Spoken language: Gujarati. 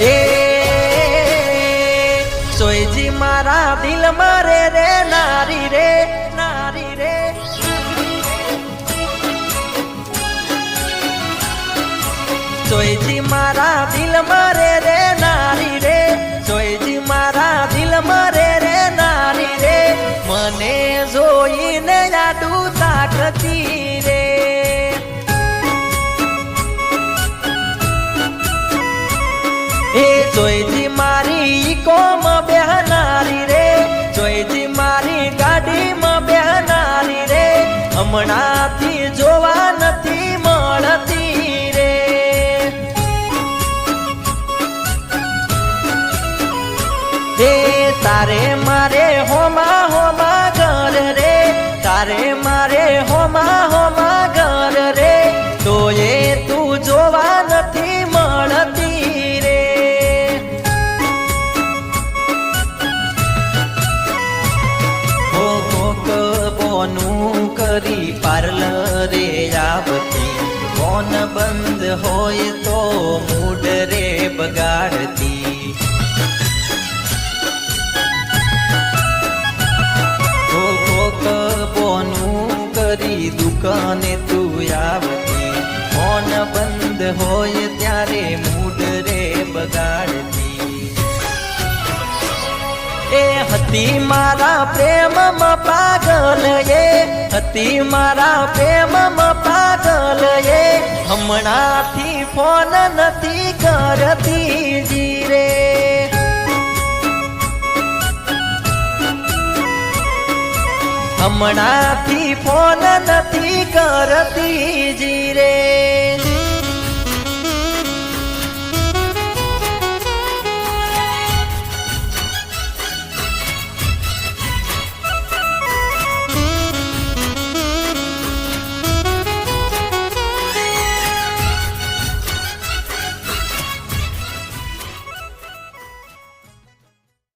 એ સોયજી મારા દિલ મારે રે, નારી રે નારી રે. સોયજી મારા દિલ મારે રે, નારી રે. સોયજી મારા દિલ મારે રે, નારી રે. મને જોઈને યાદુ તાકતી જોઈજી મારી કોમ બેહનારી રે જોઈજી મારી ગાડીમાં બેહનારી રે, હમણાંથી જોવા નથી મળતી રે. હે તારે બોનું કરી પાર્લરે આવતી. ફોન બંધ હોય તો મૂડ રે બગાડતી. કરી દુકાને તું આવતી. ફોન બંધ હોય ત્યારે મૂડ રે બગાડતી. એ હતી મારા પ્રેમમાં પાગલ એ હતી મારા પ્રેમમાં પાગલ એ. હમણાંથી ફોન નથી કરતી જીરે હમણાંથી ફોન નથી કરતી જીરે